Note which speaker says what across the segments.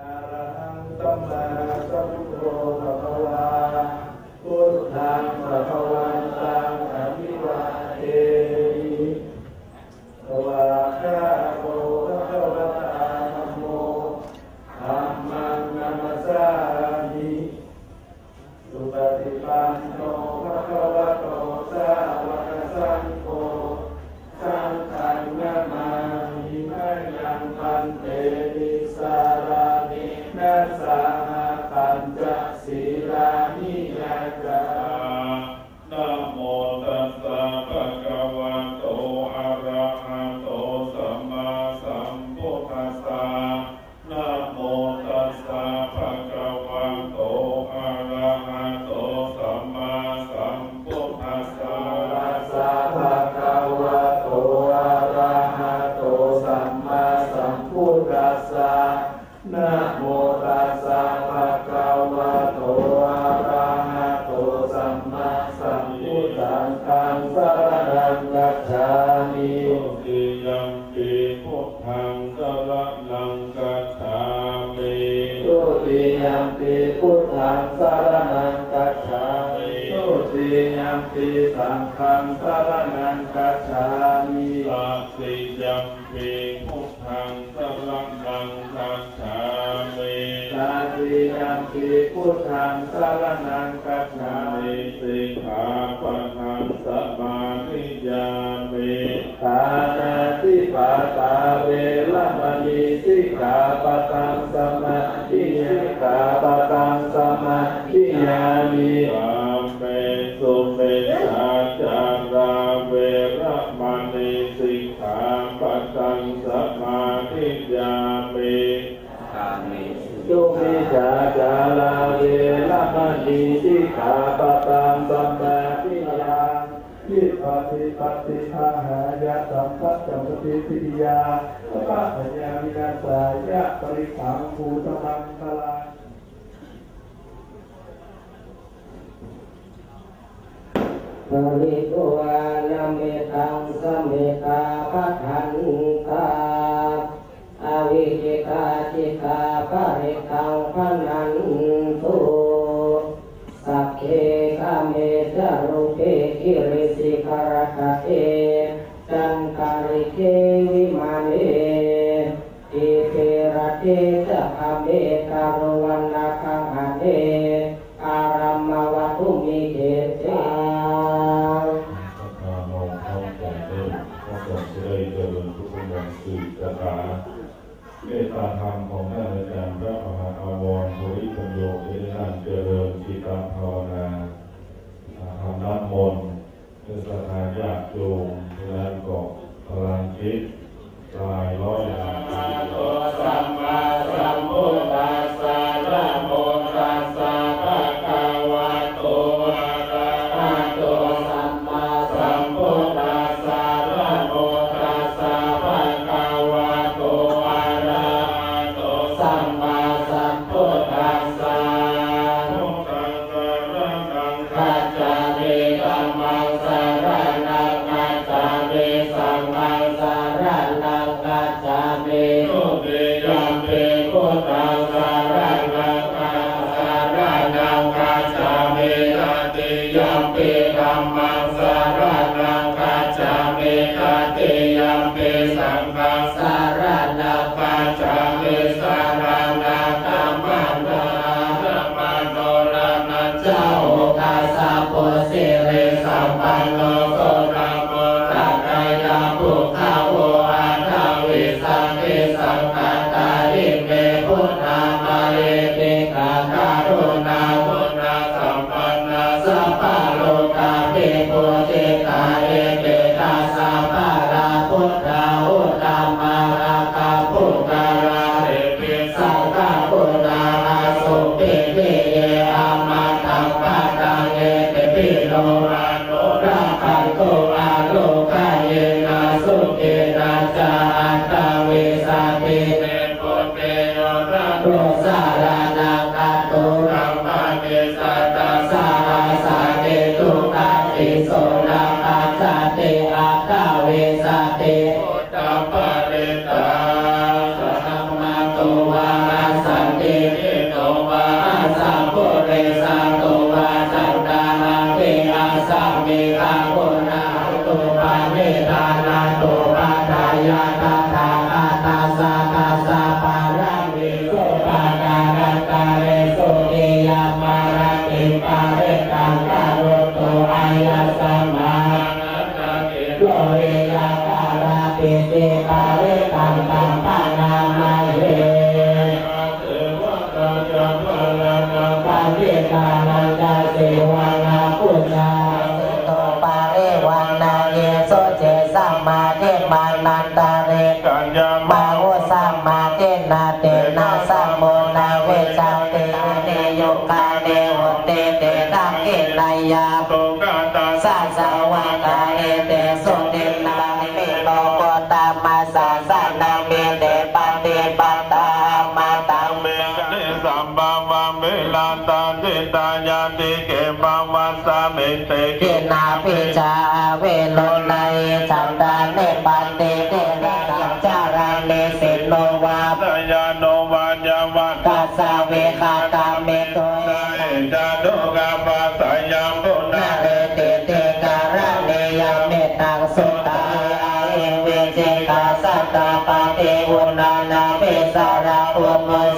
Speaker 1: Arahantam นิติ
Speaker 2: ยังปิ
Speaker 1: พุทธังสร
Speaker 2: ณังกัจฉามิ
Speaker 1: ตติยัง
Speaker 2: ปิพุทธังสรณังกัจฉามิตติยังปิสังฆังสรนังกัจฉามิ
Speaker 1: สัจสิยังปิ พุทธังสา
Speaker 2: รนังกัจฉามิ
Speaker 1: สิกขาปัญหาสมาธิยามิ
Speaker 2: ทานาทิปัตสาเวรมณีสิกขาปัตังสัมมาธิสิกขาปาตังสมาธิยามิ
Speaker 1: สัมเมสุเมสาจาราเวรมณีสิกขาปัตังสมาธิยามิ
Speaker 2: Yo me เวรมณีสิกขาปตังสัมมาทิฏฐายิปฏิปฏิภาหายะ
Speaker 3: สัมปัสสัมปิ
Speaker 1: ทิยาสัพพัญญา
Speaker 2: วินาสา
Speaker 1: ยะป
Speaker 2: ริสังภูตังคลังปริโกะานะเมตังสเมตาปัฏฐาน ริสิกรัาเอจันตาริเก
Speaker 1: วิมาน
Speaker 2: เนอิเทระเทสะอเมตารวัน 三。 ตาย วเตเตตังเกนายา
Speaker 1: โตกาตา
Speaker 2: สัสาวะกาเอเตสุเตนามิโลโกตามาสาสนาเมเตปฏิปัตตามาตัง
Speaker 1: เมเนสัมบาวะเมลาตาเจตายาติเกบาวัสสะเมเตเก
Speaker 2: นาปิจาเวโลไนสัมดาเนปันเตเต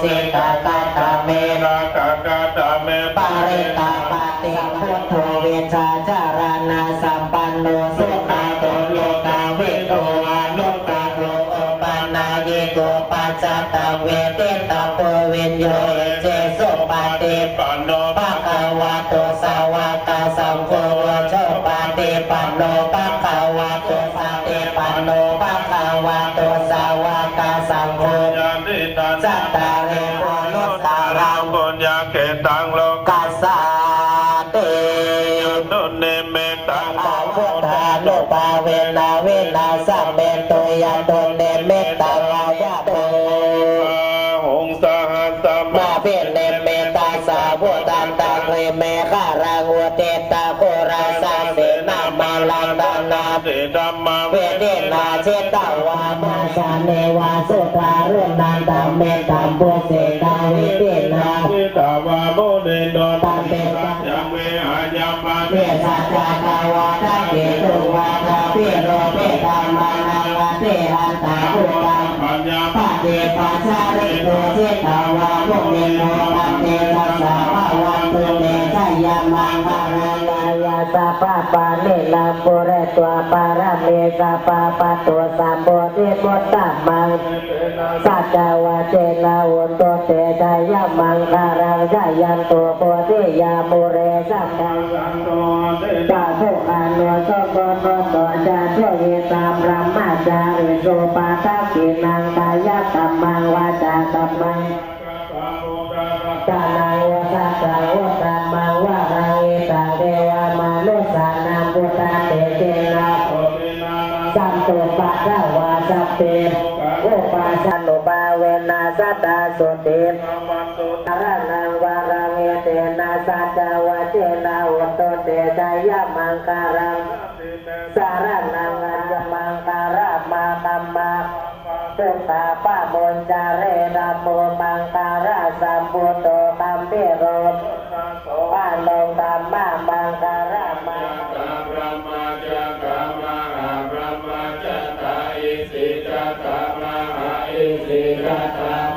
Speaker 2: สิ
Speaker 1: ตากา
Speaker 2: ตาเมรากา
Speaker 1: กาตาเม
Speaker 2: ปาริตาปาติพุทโธเวชาจารานาสัมปันโนสุตาโตโลกาเวโตอานุกาโลโอปานาเยโกปัจจตาเวเตตาโปเวนโยเจสุปาติ
Speaker 1: ปันโน
Speaker 2: ปะกาวะโตสาวกสังโฆวโชปาติปันโนปะกาวะโตปาติปันโนปะกาวะโตสาวกสังโฆ
Speaker 1: ญาติตัน
Speaker 2: จัตตา ยตุเนเมตตาวายาโต
Speaker 1: หงสหัสม
Speaker 2: มาเพียเนเมตาสาวุตันตังเรเมฆารังวเตตาโคราสาเสนามาลังตานา
Speaker 1: เสดัมมา
Speaker 2: เวเดนาเชตาวามาชาเนวาสุตารุนันตาเมตัมปุเสตาวิเดนา
Speaker 1: วิตาวาโมเดโดตันเตตัยังเวหายามา
Speaker 2: เวสัจจตาวาท ปั
Speaker 1: ญญา
Speaker 2: ปะเดปัสสาริโตเจตาวาโมเนโนตัเตตัสสะภะวันตุเนชยมังคารายายาสะปะปะเนนาปุเรตัวปาระเมสะปะปะตัวสัมโพธิพุตตะมังสัจจวะเจนาวุนโตเตชยมังคารังชยันโตโพธิยามุเรสัตตัง
Speaker 1: สันโตเต
Speaker 2: จาทุกานุสโกโนโตจาทุเยตามรมม จาริโสปาทักขินังกายกัมมังวาจากัมมังกานังวสัจจาวตัมมังวารังเอตังเทวามานุสานังพุทธาเตเจนะสัมตุปะทวาสัพเพโอปาสันโนบาเวนัสตาสุติอารานังวารังเอเตนะสัจจวะเจนะวุตโตเตชยมังการังสารนัง สุตตาปะมนจาเรนะโมมังการาสัมพุโตตัมเปโรปะลงตัมมามังการามา
Speaker 1: พระมาจักรมหาพระมาจัตตาอิสิจัตตามหาอิสิจัตตา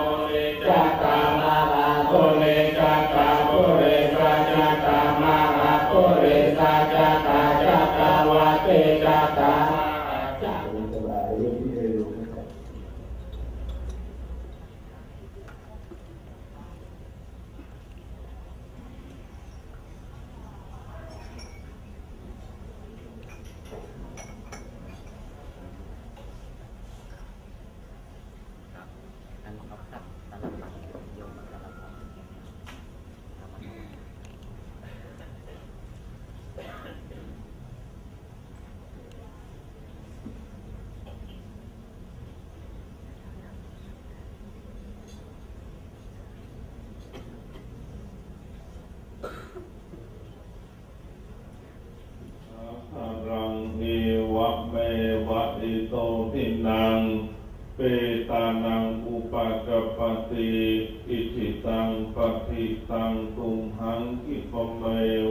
Speaker 1: ปเม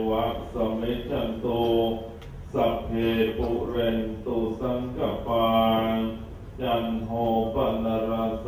Speaker 1: วะสเมจันโตสัพเพปุเรนตุสังกปาจันโหปนรโส